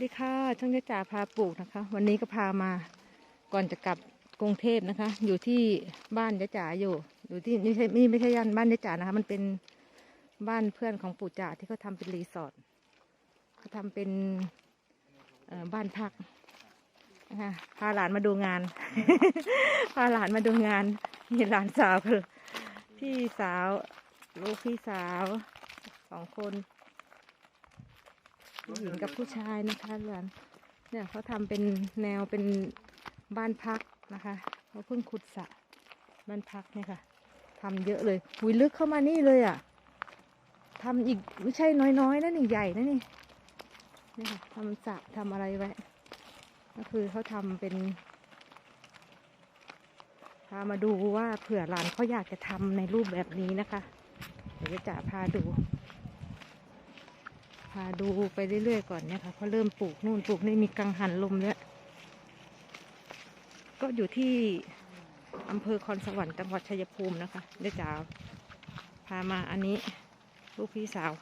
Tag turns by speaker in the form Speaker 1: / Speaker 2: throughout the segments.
Speaker 1: สดีค่ะ ช่างยะจ่าพาปลูกนะคะ วันนี้ก็พามาก่อนจะกลับกรุงเทพนะคะ อยู่ที่บ้านยะจ่าอยู่ อยู่ที่ไม่ใช่นี่ไม่ใช่ย่านบ้านยะจ่านะคะ มันเป็นบ้านเพื่อนของปู่จ่าที่เขาทำเป็นรีสอร์ทเขาทำเป็นบ้านพักนะคะพาหลานมาดูงาน พาหลานมาดูงานนี่หลานสาวคือพี่สาวลูกพี่สาวสองคน ผู้หญิงกับผู้ชายนะคะหลานเนี่ยเขาทำเป็นแนวเป็นบ้านพักนะคะเขาเพิ่งขุดสระบ้านพักเนี่ยค่ะทำเยอะเลยหุยลึกเข้ามานี่เลยอะทำอีกไม่ใช่น้อยๆนะนี่ใหญ่นะนี่นี่ค่ะทำสระทำอะไรไว้ก็คือเขาทำเป็นพามาดูว่าเผื่อหลานเขาอยากจะทำในรูปแบบนี้นะคะ เดี๋ยวจะพาดู ดูไปเรื่อยๆก่อนเนี่ยค่ะเขาเริ่มปลูกนู่นปลูกนี่มีกังหันลมแล้วยก็อยู่ที่อำเภอคอนสวรรค์จังหวัดชัยภูมินะคะเดี๋ยวจะพามาอันนี้ลูกพี่สาว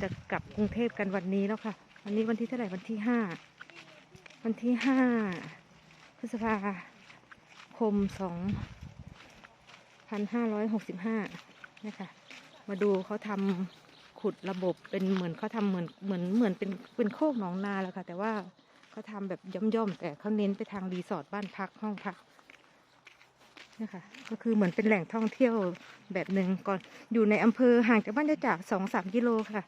Speaker 1: จะกลับกรุงเทพกันวันนี้แล้วค่ะ วันนี้วันที่เท่าไหร่วันที่ห้าวันที่ห้าพฤษภาคมสองพันห้าร้อยหกสิบห้านะคะมาดูเขาทำ ขุดระบบเป็นเหมือนเขาทำเหมือนเหมือนเหมือนเป็นเป็นโคกหนองนาแล้วค่ะ แต่ว่าเขาทำแบบย่อมๆแต่เขาเน้นไปทางรีสอร์ทบ้านพักห้องพักนะคะก็คือเหมือนเป็นแหล่งท่องเที่ยวแบบหนึ่งก่อนอยู่ในอำเภอห่างจากบ้านยะจากสองสามกิโลค่ะ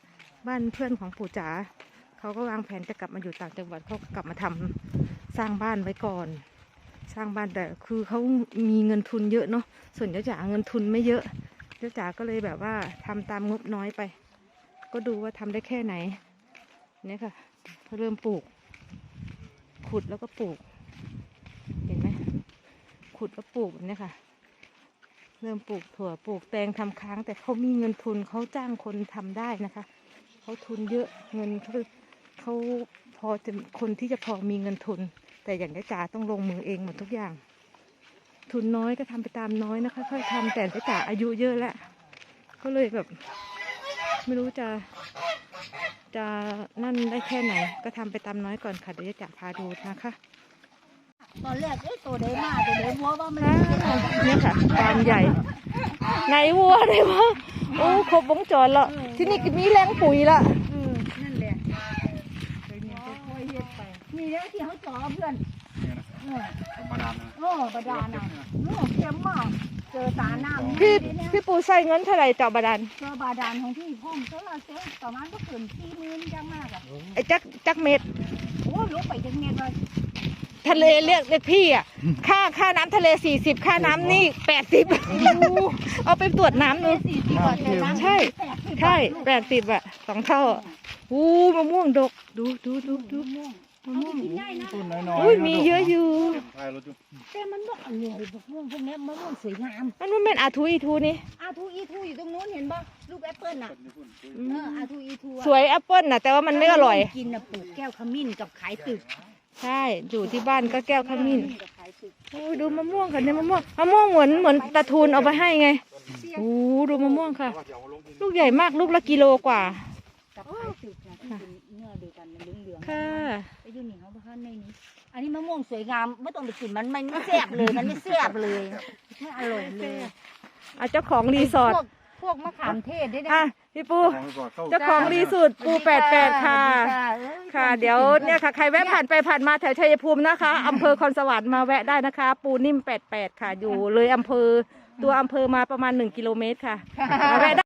Speaker 1: บ้านเพื่อนของปู่จ๋าเขาก็วางแผนจะกลับมาอยู่ต่างจังหวัดเขากลับมาทำสร้างบ้านไว้ก่อน สร้างบ้านแต่คือเขามีเงินทุนเยอะเนาะส่วนยะจ๋าเงินทุนไม่เยอะ เจ้าจ๋าก็เลยแบบว่าทำตามงบน้อยไป ก็ดูว่าทำได้แค่ไหนเนี่ยค่ะ เริ่มปลูก ขุดแล้วก็ปลูก เห็นไหมขุดแล้วปลูกแบบเนี่ยค่ะ เริ่มปลูกถั่วปลูกแตงทำค้าง แต่เขามีเงินทุนเขาจ้างคนทำได้นะคะเขาทุนเยอะเงินเขาเขาพอจะคนที่จะพอมีเงินทุน แต่อย่างเจ้าจ๋าต้องลงมือเองหมดทุกอย่าง ทุนน้อยก็ทำไปตามน้อยนะคะค่อยๆทำแต่เจ๊จ๋าอายุเยอะแล้ว ก็เลยแบบ ไม่รู้จะ จะนั่นได้แค่ไหน ก็ทำไปตามน้อยก่อนค่ะเดี๋ยวเจ๊จ๋าพาดูนะคะ
Speaker 2: ตอนแรกเอ้ยตัวเดมาตัวเดมัวว่ามัน
Speaker 1: เนี่ยค่ะฟาร์มใหญ่ไหนวัวไหนวะโอ้ครบวงจรละที่นี่ก็มีแรงปุ๋ยละ
Speaker 2: เออนั่นแหละเคยเนี่ยค่อยๆเฮ็ดไปมีแล้วที่เขาจ่อเพื่อนเออ
Speaker 3: มาดามนะ
Speaker 2: โอ้บาดาลน่ะโอ้เข็มมาก เจอตาหน้ามัน
Speaker 1: พี่
Speaker 2: เนี่ย
Speaker 1: พี่ปูใส่เงินเท่าไหร่เจาะบาดาล
Speaker 2: เจอบาดาลของพี่พ่อมโซลาร์เซลล์ประมาณก็เกินสี่หมื่นจังมากอะ
Speaker 1: ไอ้จักจักเม็ด
Speaker 2: โอ้ลงไปจังเงี้ยเลย
Speaker 1: ทะเลเรียกเรียกพี่อะ ค่าค่าน้ำทะเลสี่สิบค่าน้ำนี่แปดสิบเอาไปตรวจน้ำดู
Speaker 2: สี่สิบบาทแต่น้ำ
Speaker 1: ใช่
Speaker 2: แปดสิบบาท
Speaker 1: ใช่แปดสิบอะสองเท่าอะอู้มะม่วงดก ดูดูดูดู
Speaker 2: มะม่วง
Speaker 1: มะม่วง
Speaker 2: กินได้นะ
Speaker 3: ต้นน้อยๆ
Speaker 1: อุ้ยมีเยอะอยู่
Speaker 3: ทายรถจุ๊บ
Speaker 2: แต่มันบอกอร่อยมะม่วงพวกเนี้ยมะม่วงสวยงาม
Speaker 1: มันมันเป็นอาทูอีทูนี่
Speaker 2: อาทูอีทูอยู่ตรงนู้นเห็นป่ะลูกแอปเปิ้ลน่ะ
Speaker 1: อืม
Speaker 2: เอออาทูอีทูอะ
Speaker 1: สวยแอปเปิลน่ะแต่ว่ามันไม่อร่อย
Speaker 2: กินน่ะปลูกแก้วขมิ้นกับขายตึก
Speaker 1: ใช่อยู่ที่บ้านก็แก้วขมิ้น
Speaker 2: กับขายตึก
Speaker 1: โอ้ยดูมะม่วงค่ะเนี่ยมะม่วงมะม่วงเหมือนเหมือนตะทูนเอาไปให้ไงโอ้ดูมะม่วงค่ะ ลูกใหญ่มากลูกละกิโลกว่า
Speaker 2: กับขายตึกนะที่เป็นเนื้อเดียวกันมันเหลืองๆ
Speaker 1: ค่ะ
Speaker 2: ไปอยู่นี่เขาบ้านในนี้ อันนี้มะม่วงสวยงามไม่ต้องไปกินมันมันไม่แซ่บเลยมันไม่แซ่บเลยไม่อร่อยเลย
Speaker 1: อะเจ้าของรีสอร์ท
Speaker 2: พวกพวกมะขามเทศได้
Speaker 1: อะ
Speaker 2: นะ
Speaker 1: พี่ปู
Speaker 3: ของก่อนเข้า
Speaker 1: เจ้าของรีสอร์ทปูแปดแปดค่ะ ค่ะ เดี๋ยวเนี่ยค่ะใครแวะผ่านไปผ่านมาแถวชัยภูมินะคะอำเภอคอนสวรรค์มาแวะได้นะคะ ปูนิ่มแปดแปดค่ะ อยู่เลยอำเภอตัวอำเภอมาประมาณหนึ่งกิโลเมตรค่ะมาแวะได้